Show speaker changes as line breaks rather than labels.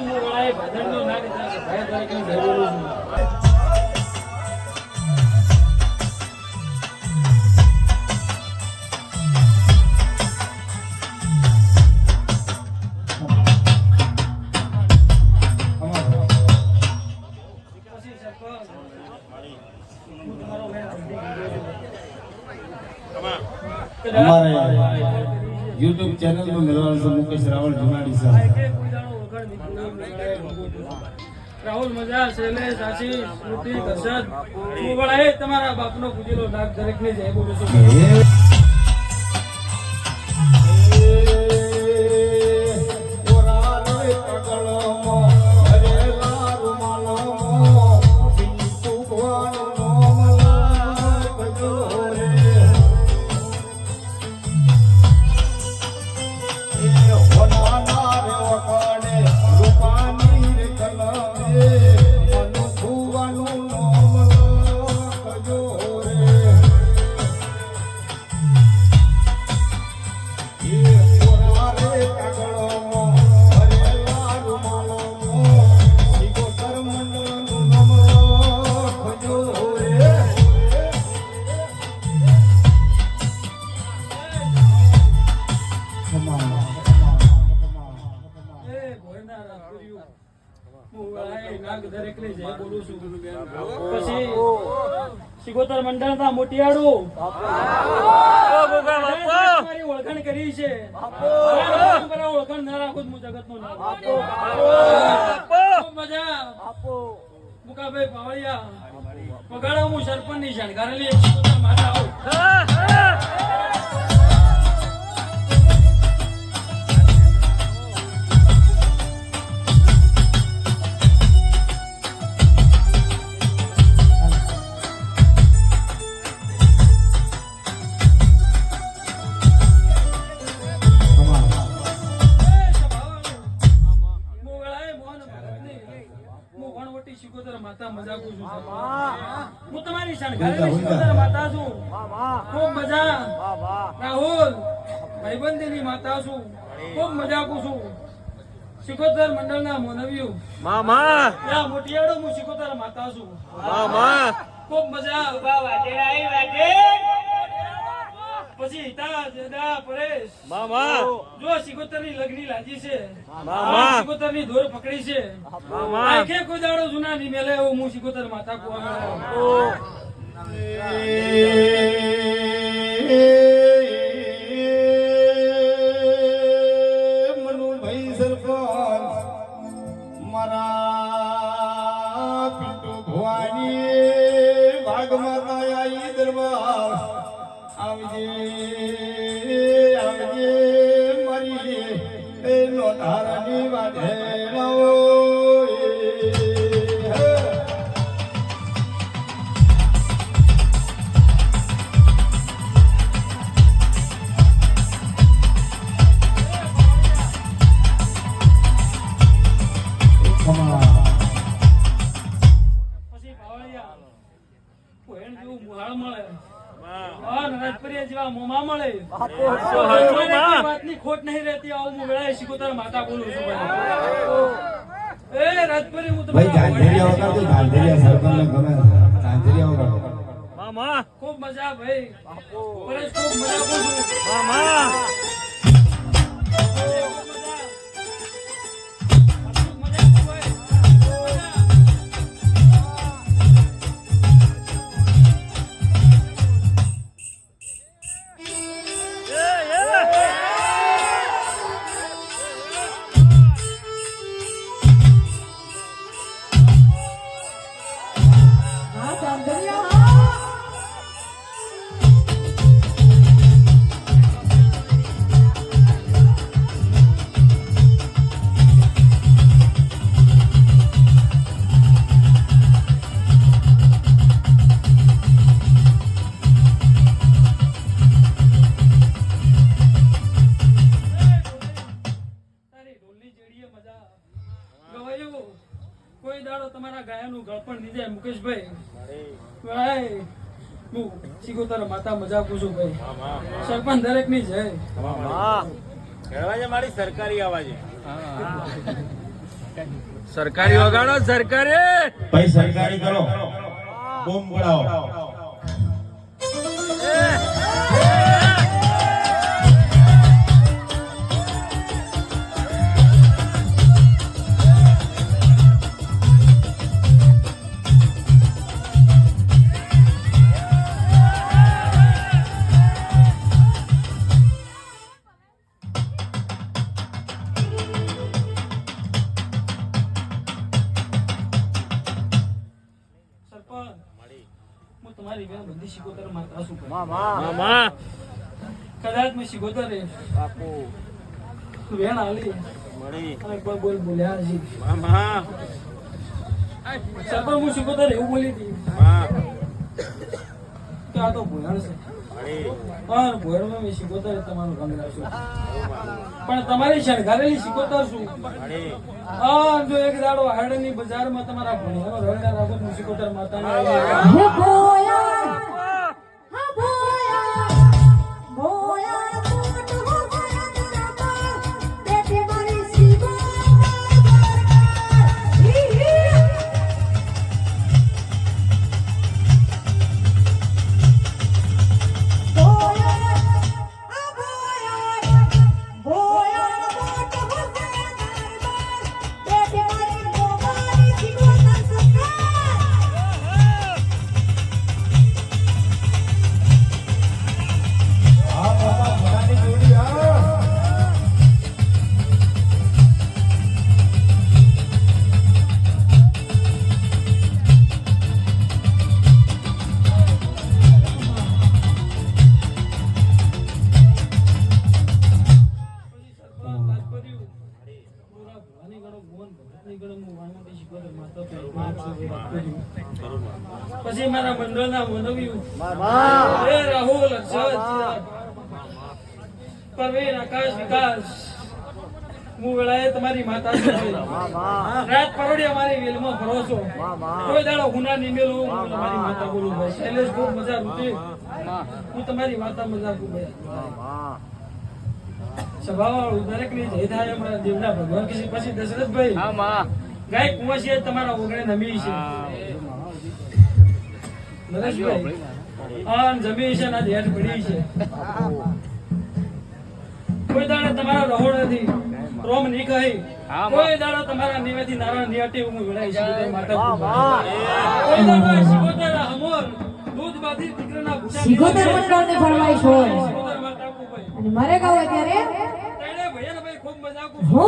સરપંચનું વડાએ ભજનનો નાગ થાય છે. ભાઈ તરીકે હું જઈ બોલું છું. પછી સરપંચ, હું તમારો ભાઈ
અમારે યુટ્યુબ ચેનલ પર મેળવવાનું છે મુકેશ રાવલ જુનાડી સાહેબ
રાહુલ, મજા શૈલેષ આશીષ સ્મૃતિ, દર્શન. હું પણ તમારા બાપનો પૂજેલો નાગ દરેકને જય બોલું છું. મોટિયાળું. તમારી ઓળખાણ કરી છે. ઓળખાણ ના રાખો હું મજા. મુકાભાઈ પાવળિયા વગાડો હું સરપંચની શણગારેલી એક માતા આવું. હું તમારી શણગારેલી માતા છું. ખૂબ મજા. રાહુલ ભાઈબંધીની માતા છું. ખૂબ મજાકું છું. શિકોતર મંડળના મોનવ્યું
મામા
ત્યાં મોટિયાળો હું શિકોતર માતા છું.
મામા
ખૂબ મજા. પછી હિતા જદા પરેશ.
મામા.
જો સિકોતરની લગની લાજી છે.
મામા.
સિકોતરની દોર પકડી છે.
મામા.
આંખે કોઈ દાડો જૂના ની મેલે એવું હું સિકોતર માથા કુવા કોહેણ જેવું મુહાળ મળે રાજપરિયા જેવા મોમા. મળે વાતની ખોટ નહીં રહેતી આવું હું વેળાએ માતા બોલું છું એ રાજપરી હું
મામા.
ખૂબ મજા ભાઈ. ખૂબ મજા બોલું
મામા.
કોઈ દાડો તમારા ગાયાનું ગળપણ નહીં જાય મુકેશભાઈ. ભાઈ હું સિકોતર માતા મજા પૂછું ભાઈ. સરપંચ દરેકની જય
મારી સરકારી આવાજે સરકારી વગાડો સરકારી.
ભાઈ સરકારી કરો. બૂમ પડાવો
એવું આ તો ભોયણ છે પણ મેં શીખોતર તમારું રંગ પણ તમારી શણગારેલી શીખોતર શું હા જો એક દાડો હાડની બજારમાં તમારા ભણિયાનો રંગ રાખો હું શીખોતર માતાને પછી મારા મંડળના મનવ્યું એ રાહુલ પરવીન આકાશ વિકાસ. હું વેળાએ તમારી માતા છું. રાત પરોડી અમારી વેલમાં ફરો છો. કોઈ દાડો ગુના નિમેલું હું તમારી માતા બોલું ભાઈ શૈલેષ ખૂબ મજા રૂટી હું તમારી માતા મજા ભાઈ દરેકની જય થાય અમારા દેવના ભગવાન કિસી પછી દશરથભાઈ ગાય કુંવરસિંહ તમારા ઓગણે નમી છે. નરેશભાઈ આન જમી છે ના ધ્યાન પડી છે. કોઈ દાડો તમારા રહોડ નથી. રોમની કહી. કોઈ દાડો તમારા નિવેદી નારાયણ નિયાટી હું વિડાઈ છે માતા કોઈ દાડો શિકોતર અમોર દૂધ બાથી દીકરાના ભૂસા
શિકોતર મંડળની ફરમાઈશ હોય. અને મારે ગાવ અત્યારે?
તેણે ભૈયાને ભાઈ ખૂબ મજાક
હો